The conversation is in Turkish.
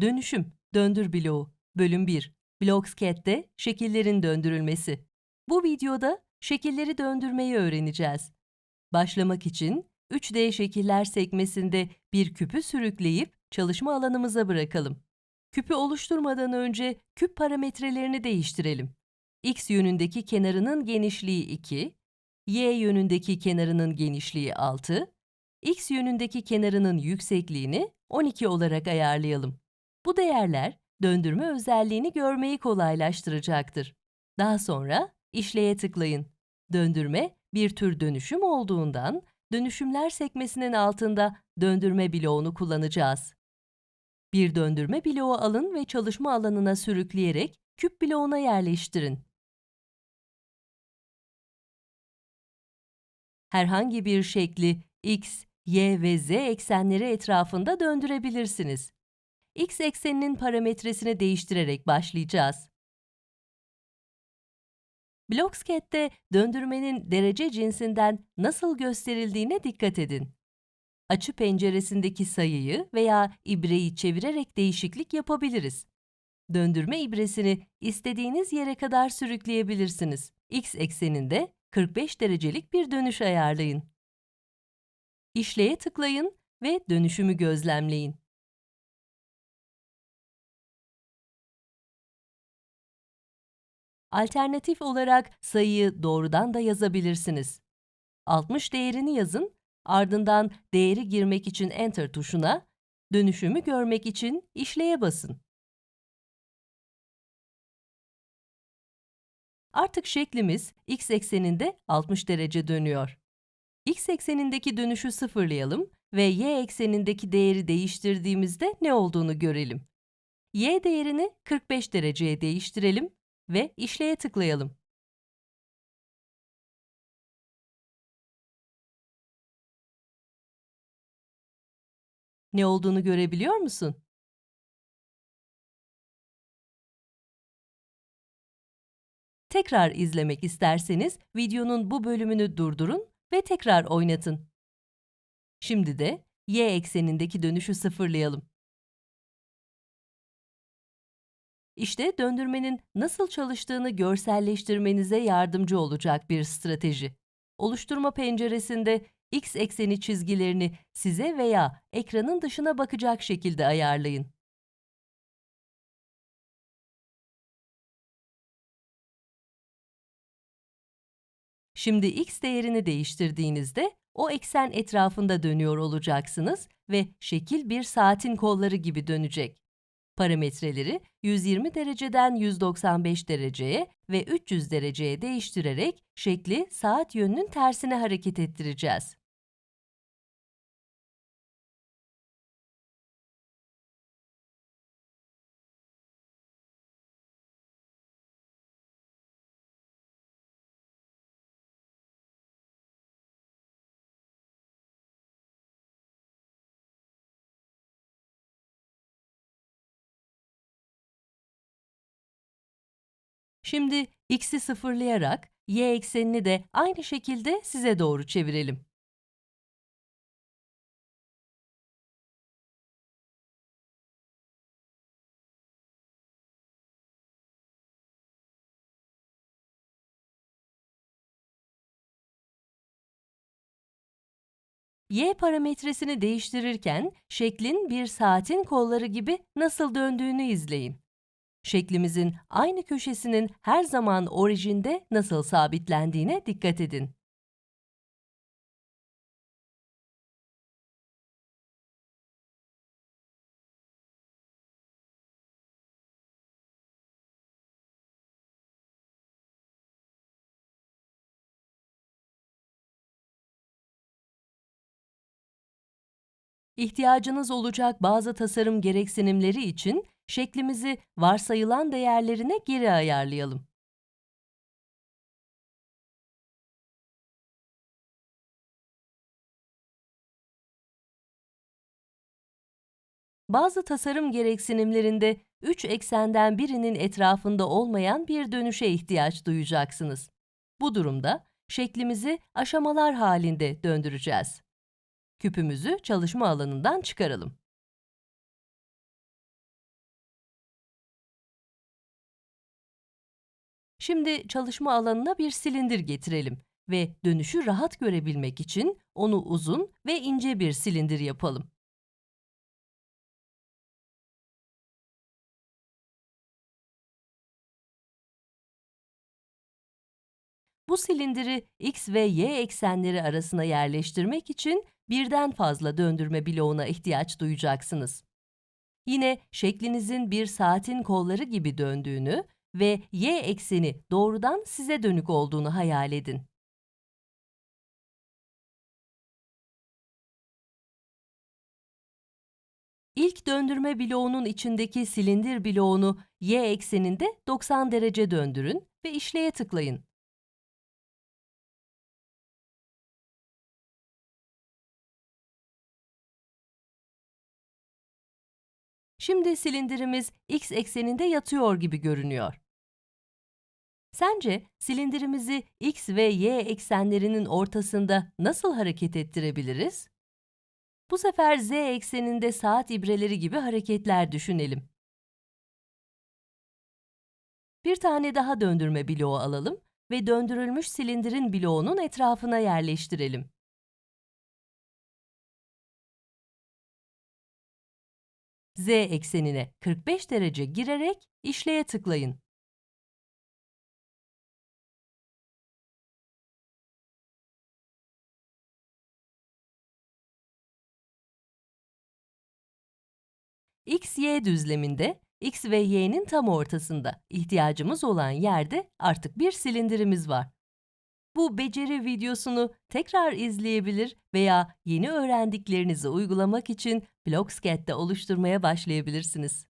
Dönüşüm, döndür bloğu. Bölüm 1. Blocksket'te şekillerin döndürülmesi. Bu videoda şekilleri döndürmeyi öğreneceğiz. Başlamak için 3D şekiller sekmesinde bir küpü sürükleyip çalışma alanımıza bırakalım. Küpü oluşturmadan önce küp parametrelerini değiştirelim. X yönündeki kenarının genişliği 2, Y yönündeki kenarının genişliği 6, X yönündeki kenarının yüksekliğini 12 olarak ayarlayalım. Bu değerler döndürme özelliğini görmeyi kolaylaştıracaktır. Daha sonra işleye tıklayın. Döndürme bir tür dönüşüm olduğundan dönüşümler sekmesinin altında döndürme bloğunu kullanacağız. Bir döndürme bloğu alın ve çalışma alanına sürükleyerek küp bloğuna yerleştirin. Herhangi bir şekli x, y ve z eksenleri etrafında döndürebilirsiniz. X ekseninin parametresini değiştirerek başlayacağız. Blocksket'te döndürmenin derece cinsinden nasıl gösterildiğine dikkat edin. Açı penceresindeki sayıyı veya ibreyi çevirerek değişiklik yapabiliriz. Döndürme ibresini istediğiniz yere kadar sürükleyebilirsiniz. X ekseninde 45 derecelik bir dönüş ayarlayın. İşleye tıklayın ve dönüşümü gözlemleyin. Alternatif olarak sayıyı doğrudan da yazabilirsiniz. 60 değerini yazın, ardından değeri girmek için Enter tuşuna, dönüşümü görmek için işleye basın. Artık şeklimiz x ekseninde 60 derece dönüyor. x eksenindeki dönüşü sıfırlayalım ve y eksenindeki değeri değiştirdiğimizde ne olduğunu görelim. y değerini 45 dereceye değiştirelim ve işleye tıklayalım. Ne olduğunu görebiliyor musun? Tekrar izlemek isterseniz videonun bu bölümünü durdurun ve tekrar oynatın. Şimdi de y eksenindeki dönüşü sıfırlayalım. İşte döndürmenin nasıl çalıştığını görselleştirmenize yardımcı olacak bir strateji. Oluşturma penceresinde x ekseni çizgilerini size veya ekranın dışına bakacak şekilde ayarlayın. Şimdi x değerini değiştirdiğinizde o eksen etrafında dönüyor olacaksınız ve şekil bir saatin kolları gibi dönecek. Parametreleri 120 dereceden 195 dereceye ve 300 dereceye değiştirerek şekli saat yönünün tersine hareket ettireceğiz. Şimdi x'i sıfırlayarak y eksenini de aynı şekilde size doğru çevirelim. Y parametresini değiştirirken şeklin bir saatin kolları gibi nasıl döndüğünü izleyin. Şeklimizin aynı köşesinin her zaman orijinde nasıl sabitlendiğine dikkat edin. İhtiyacınız olacak bazı tasarım gereksinimleri için şeklimizi varsayılan değerlerine geri ayarlayalım. Bazı tasarım gereksinimlerinde üç eksenden birinin etrafında olmayan bir dönüşe ihtiyaç duyacaksınız. Bu durumda şeklimizi aşamalar halinde döndüreceğiz. Küpümüzü çalışma alanından çıkaralım. Şimdi çalışma alanına bir silindir getirelim ve dönüşü rahat görebilmek için onu uzun ve ince bir silindir yapalım. Bu silindiri x ve y eksenleri arasına yerleştirmek için birden fazla döndürme bloğuna ihtiyaç duyacaksınız. Yine şeklinizin bir saatin kolları gibi döndüğünü ve y ekseni doğrudan size dönük olduğunu hayal edin. İlk döndürme bloğunun içindeki silindir bloğunu y ekseninde 90 derece döndürün ve işleye tıklayın. Şimdi silindirimiz x ekseninde yatıyor gibi görünüyor. Sence silindirimizi x ve y eksenlerinin ortasında nasıl hareket ettirebiliriz? Bu sefer z ekseninde saat ibreleri gibi hareketler düşünelim. Bir tane daha döndürme bloğu alalım ve döndürülmüş silindirin bloğunun etrafına yerleştirelim. Z eksenine 45 derece girerek işleye tıklayın. X-Y düzleminde X ve Y'nin tam ortasında ihtiyacımız olan yerde artık bir silindirimiz var. Bu beceri videosunu tekrar izleyebilir veya yeni öğrendiklerinizi uygulamak için Blocksket'te oluşturmaya başlayabilirsiniz.